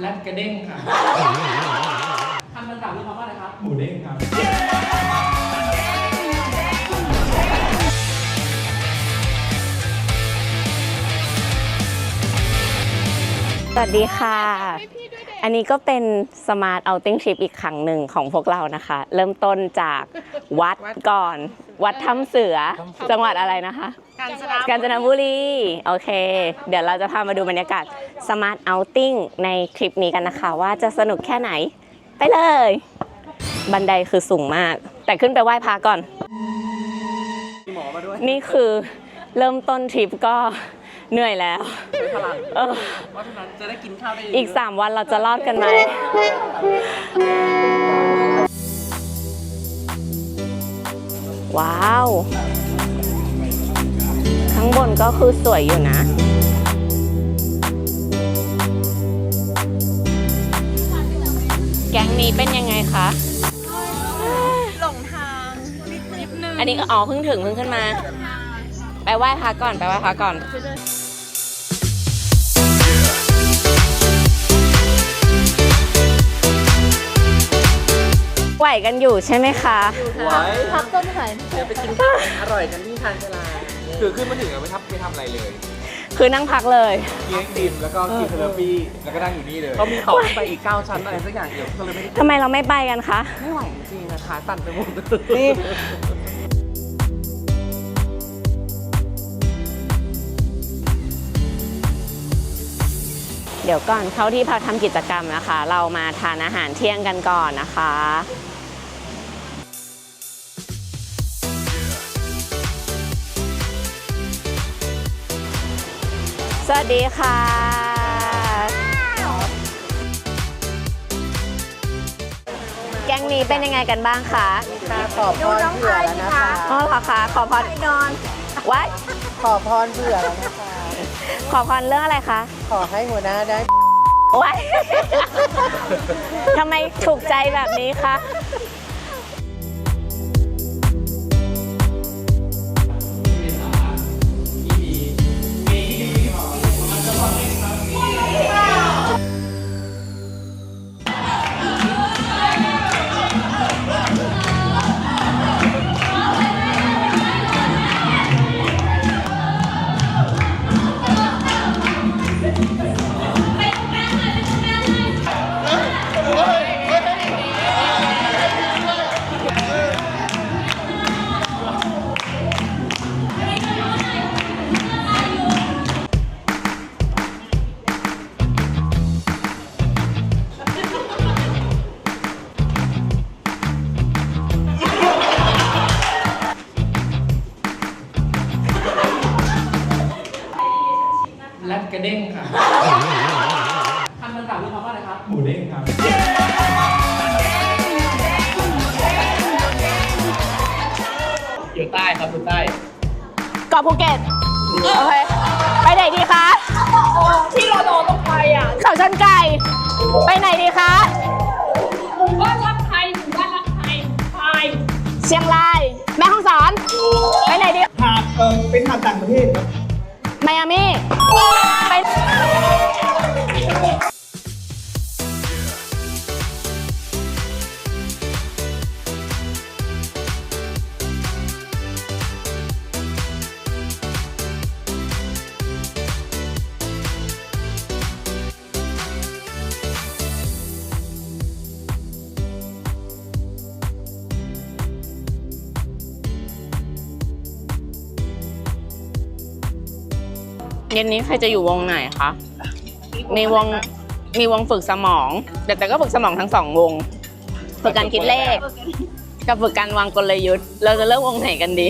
แรดกระเด้งค่ะคำต่างๆมีคำว่าอะไรครับ หมูเด้งครับ สวัสดีค่ะ อันนี้ก็เป็น Smart Outing Trip อีกครั้งหนึ่งของพวกเรานะคะ เริ่มต้นจากวัดก่อน วัดถ้ำเสือจังหวัดอะไรนะคะ กาญจนกาญจนบุรีโอเค เดี๋ยวเราจะพามาดูบรรยากาศ Smart Outing ในคลิปนี้กันนะคะ ว่าจะสนุกแค่ไหน ไปเลย บันไดคือสูงมาก แต่ขึ้นไปไหว้พระก่อนมีหมอมาด้วยนี่คือเริ่มต้นทริปก็ เหนื่อยแล้ว ใช้พลังเออ เพราะฉะนั้นจะได้กินข้าวได้เยะอีก 3 วันเราจะรอดกันไหม ว้าว ข้างบนก็คือสวยอยู่นะ แก๊งนี้เป็นยังไงคะ หลงทางนิดนึงอันนี้ก็อ๋อเพิ่งถึงเพิ่งขึ้นมา ไปไหว้พระก่อนไปไหว้พระก่อน ไหวกันอยู่ใช่ไหมคะไว้พักต้นไผ่เดี๋ยวไปกินข้าวอร่อยกันที่ทานเวลาคือขึ้นมาถึงอะไม่ทำไม่ทำอะไรเลยคือนั่งพักเลยกินไอติมแล้วก็กินเทอร์ปี้แล้วก็นั่งอยู่นี่เลยเขามีต่อขึ้นไปอีก 9 ชั้นอะไรสักอย่างเดียวก็เลยไม่ได้ทำไมเราไม่ไปกันคะ ไม่ไหวจริงๆนะคะสั่นไปหมดนี่เดี๋ยวก่อนเข้าที่พักทำกิจกรรมนะคะ เรามาทานอาหารเที่ยงกันก่อนนะคะ สวัสดีค่ะแก๊งนี้เป็นยังไงกันบ้างคะขอพรเผื่อแล้วนะคะอ๋อเหรอคะขอพรนอนวัดขอพรเผื่อแล้วนะคะ ขอพรเรื่องอะไรคะ ขอให้หัวหน้าได้วัดทำไมถูกใจแบบนี้คะ ใต้ครับอยู่ใต้เกาะภูเก็ตโอเคไปไหนดีคะที่เราโดนลงไปอะเขาชันไก่ ไปไหนดีคะหมู่บ้านรักไทยหมู่บ้านรักไทยไทยเชียงราย แม่ฮ่องสอน ไปไหนดีหาดเออเป็นหาดต่างประเทศครับไมอามี่ไป เย็นนี้ใครจะอยู่วงไหนคะ มีวงมีวงฝึกสมองแต่แต่ก็ฝึกสมองทั้งสองวง ฝึกการคิดเลข กับฝึกการวางกลยุทธ์ เราจะเลือกวงไหนกันดี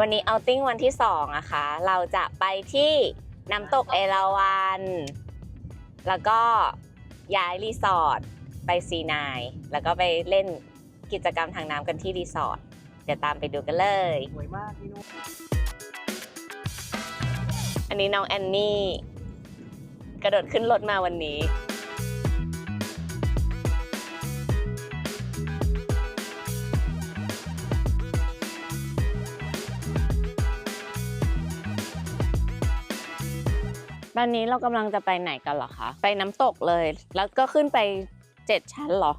วันนี้เอาติ้งวันที่สองนะคะเราจะไปที่น้ำตกเอราวันแล้วก็ย้ายรีสอร์ทไปซีนายแล้วก็ไปเล่นกิจกรรมทางน้ำกันที่รีสอร์ทเดี๋ยวตามไปดูกันเลยสวยมากพี่นุ๊กอันนี้น้องแอนนี่กระโดดขึ้นรถมาวันนี้ ตอนนี้เรากำลังจะไปไหนกันเหรอคะ ไปน้ำตกเลย แล้วก็ขึ้นไปเจ็ดชั้นเหรอ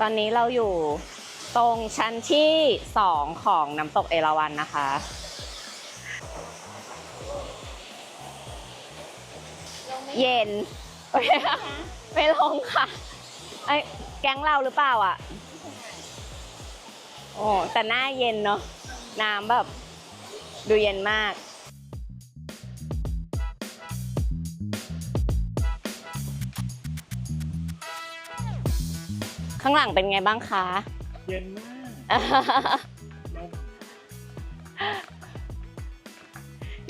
ตอนนี้เราอยู่ตรงชั้นที่สองของน้ำตกเอราวัณนะคะ เย็นไม่ลงค่ะไอ้แก๊งเราหรือเปล่าอะโอ้แต่หน้าเย็นเนาะน้ำแบบดูเย็นมาก ข้างหลังเป็นไงบ้างคะ เย็นมาก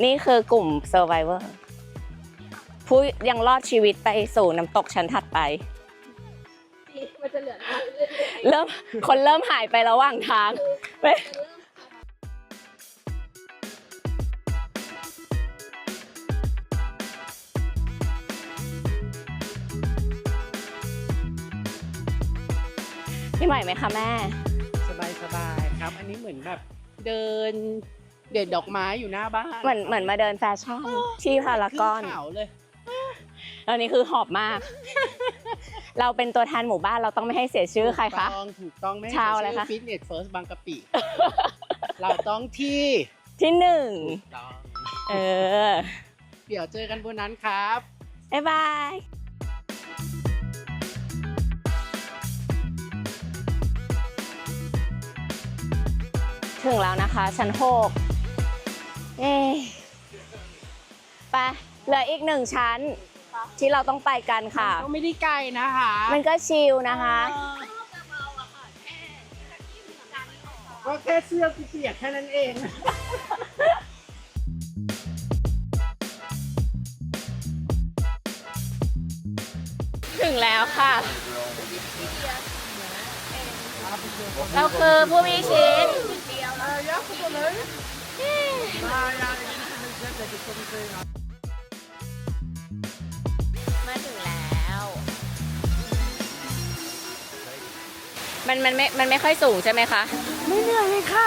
นี่คือกลุ่ม Survivor ผู้ยังรอดชีวิตไปสู่น้ำตกชั้นถัดไป มันจะเหลือน้อยเรื่อยเริ่มคนเริ่มหายไประหว่างทางเว้ยนี่ไหวไหมคะแม่ สบายสบายๆครับ อันนี้เหมือนแบบเดินเด็ดดอกไม้อยู่หน้าบ้านเหมือนเหมือนมาเดินแฟชั่นที่พารากอนขึ้เขาเลย ตอนนี้คือหอบมาก เราเป็นตัวแทนหมู่บ้านเราต้องไม่ให้เสียชื่อใครคะ ถูกต้องถูกต้องไม่ชาวอะไรคะ ฟิตเนสเฟิร์สบางกะปิ เราต้องที่ที่หนึ่งถูกต้องเออ เดี๋ยวเจอกันบนนั้นครับ บ๊ายบายถึงแล้วนะคะ ชั้นหกเอ๊ะไปเหลืออีกหนึ่งชั้น ที่เราต้องไปกันค่ะ ก็ไม่ได้ไกลนะคะมันก็ชิลนะคะ ก็แค่เสื้อกูเปียกแค่นั้นเอง ถึงแล้วค่ะ เราคือผู้มีชีวิตมา มันมันไม่มันไม่ค่อยสูงใช่ไหมคะ ไม่เหนื่อยเลยค่ะ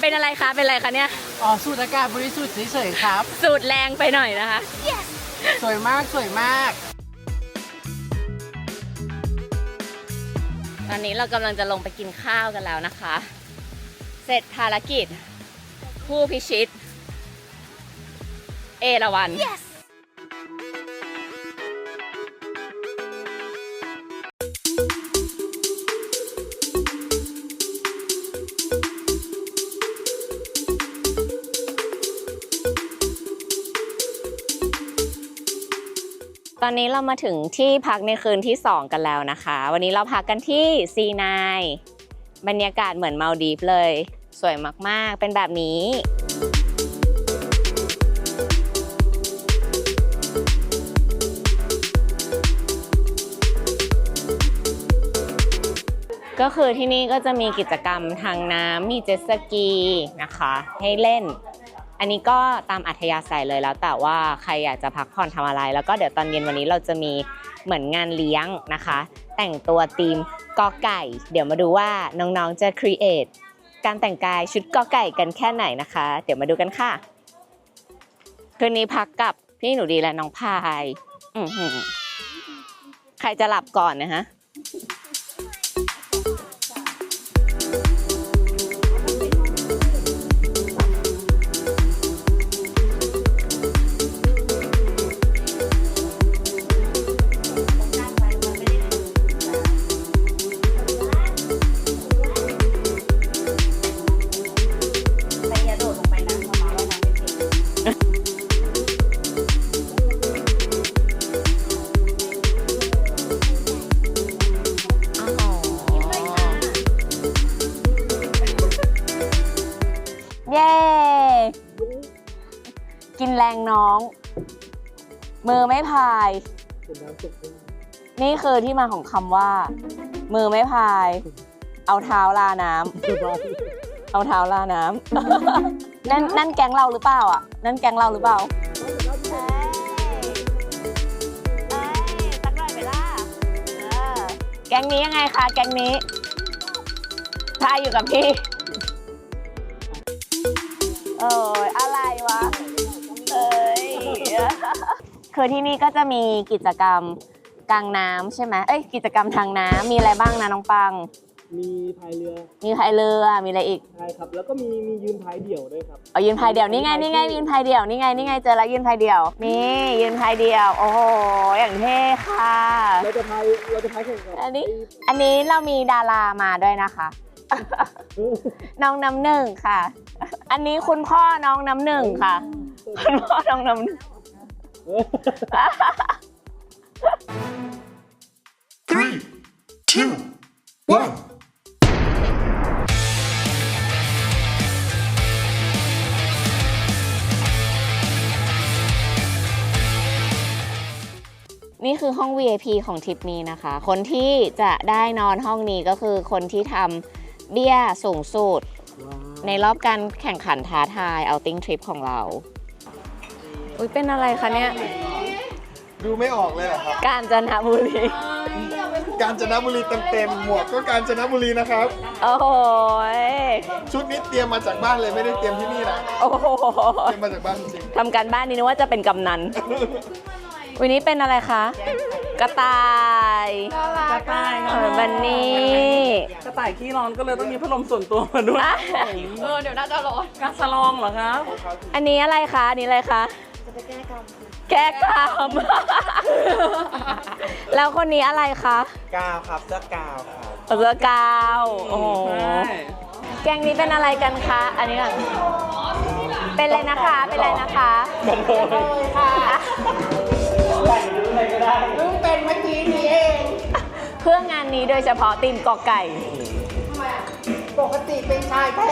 เป็นอะไรคะเป็นอะไรคะเนี่ยอ๋อสูดอากาศบริสุทธิ์เฉยๆครับ สูดแรงไปหน่อยนะคะ สวยมากสวยมาก ตอนนี้เรากำลังจะลงไปกินข้าวกันแล้วนะคะ เสร็จภารกิจ ผู้พิชิต เอราวัน ตอนนี้เรามาถึงที่พักในคืนที่ 2 กันแล้วนะคะ วันนี้เราพักกันที่ซีนายบรรยากาศเหมือนมาลดีฟเลย สวยมากๆ เป็นแบบนี้ก็คือที่นี่ก็จะมีกิจกรรมทางน้ำมีเจ็ตสกีนะคะ ให้เล่น อันนี้ก็ตามอัธยาศัยเลยแล้ว แต่ว่าใครอยากจะพักผ่อนทำอะไร แล้วก็เดี๋ยวตอนเย็นวันนี้เราจะมีเหมือนงานเลี้ยงนะคะ แต่งตัวธีมกอไก่ เดี๋ยวมาดูว่าน้องๆจะครีเอทการแต่งกายชุดกอไก่กันแค่ไหนนะคะ เดี๋ยวมาดูกันค่ะคืนนี้พักกับพี่หนูดีและน้องพายใครจะหลับก่อนนะฮะ แรงน้อง มือไม่พาย นี่คือที่มาของคำว่า มือไม่พาย เอาเท้าลาน้ำเอาเท้าลาน้ำนั่นนั่นแก๊งเราหรือเปล่าอะ นั่นแก๊งเราหรือเปล่าแก๊งนี้ยังไงคะแก๊งนี้พายอยู่กับพี่ เอ้ยอะไรวะเอ้ย คือที่นี่ก็จะมีกิจกรรมกลางน้ำใช่ไหมเอ้ยกิจกรรมทางน้ำมีอะไรบ้างนะน้องปัง มีพายเรือมีพายเรือมีอะไรอีก ใช่ครับ แล้วก็มีมียืนพายเดี่ยวด้วยครับเอายืนพายเดี่ยวนี่ไงนี่ไงยืนพายเดี่ยวนี่ไงนี่ไงเจอแล้วยืนพายเดี่ยวนี่ยืนพายเดี่ยว โอ้โหอย่างเท่ค่ะ เราจะพายเราจะพายแข่งกับอันนี้ อันนี้เรามีดารามาด้วยนะคะน้องน้ำหนึ่งค่ะ อันนี้คุณพ่อน้องน้ำหนึ่งค่ะ คุณพ่อน้องน้ำหนึ่ง Three, two, one. นี่คือห้อง VIP ของทริปนี้นะคะ คนที่จะได้นอนห้องนี้ก็คือคนที่ทำเบี้ยสูงสุด ในรอบการแข่งขันท้าทายเอาติ้งทริปของเรา อุ้ยเป็นอะไรคะเนี่ย ดูไม่ออกเลยเหรอครับ กาญจนบุรี กาญจนบุรีเต็มๆหมวกก็กาญจนบุรีนะครับ โอ้โหยชุดนี้เตรียมมาจากบ้านเลยไม่ได้เตรียมที่นี่นะโอ้โหเตรียมมาจากบ้านจริงทำการบ้านนี้นึกว่าจะเป็นกำนัน วันนี้เป็นอะไรคะ กระต่ายกระต่ายเออบันนี่กระต่ายขี้ร้อนก็เลยต้องมีพัดลมส่วนตัวมาด้วย อะเออเดี๋ยวน่าจะร้อนกาสลองเหรอครับ อันนี้อะไรคะ อันนี้อะไรคะ แก้กรรม แล้วคนนี้อะไรคะกาวครับเสื้อกาวครับเรือกาวโอ้โหแกงนี้เป็นอะไรกันคะ อันนี้ก่อนเป็นอะไรนะคะ เป็นอะไรนะคะเป็นเลยค่ะเพิ่งเป็นเมื่อกี้นี้เอง เพื่องานนี้โดยเฉพาะตีมกอไก่ ปกติเป็นชายแท้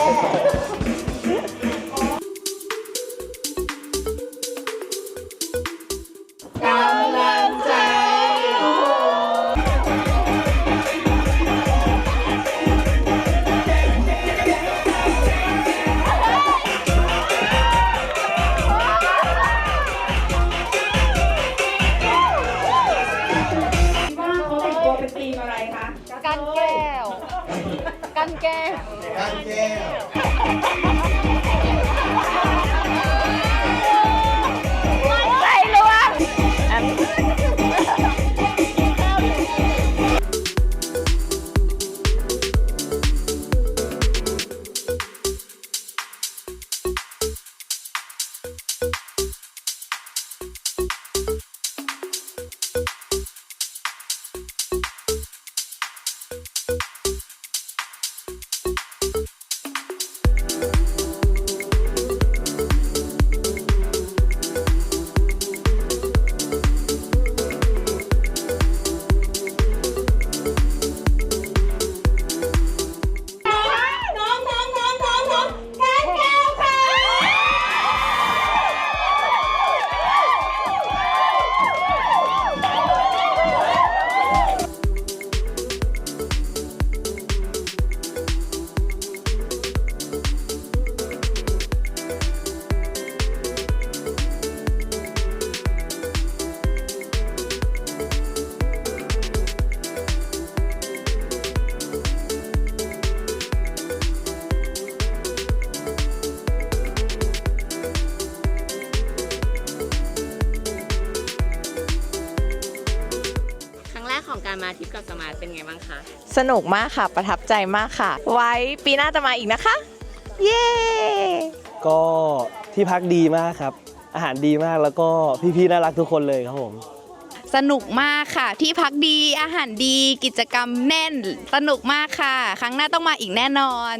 แก้ว การแก้ว มาทริปกับสมาร์ทเป็นไงบ้างคะ สนุกมากค่ะ ประทับใจมากค่ะ ไว้ปีหน้าจะมาอีกนะคะ เย้ ก็ที่พักดีมากครับ อาหารดีมากแล้วก็พี่ๆน่ารักทุกคนเลยครับผม สนุกมากค่ะ ที่พักดีอาหารดีกิจกรรมแน่น สนุกมากค่ะ ครั้งหน้าต้องมาอีกแน่นอน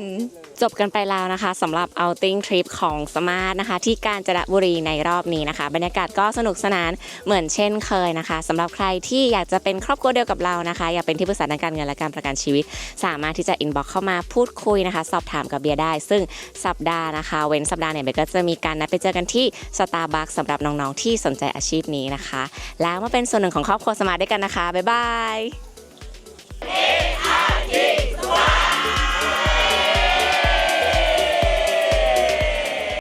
จบกันไปแล้วนะคะสำหรับ outing trip ของสมาร์ทนะคะ ที่กาญจนบุรีในรอบนี้นะคะ บรรยากาศก็สนุกสนานเหมือนเช่นเคยนะคะสำหรับใครที่อยากจะเป็นครอบครัวเดียวกับเรานะคะ อยากเป็นที่ปรึกษาทางการเงินและการประกันชีวิต สามารถที่จะ inbox เข้ามาพูดคุยนะคะ สอบถามกับเบียร์ได้ ซึ่งสัปดาห์นะคะ เว้นสัปดาห์เนี่ยเบียร์ก็จะมีการนัดไปเจอกันที่ Starbucks สำหรับน้องๆที่สนใจอาชีพนี้นะคะ แล้วมาเป็นส่วนหนึ่งของครอบครัวสมาร์ทด้วยกันนะคะบ๊ายบาย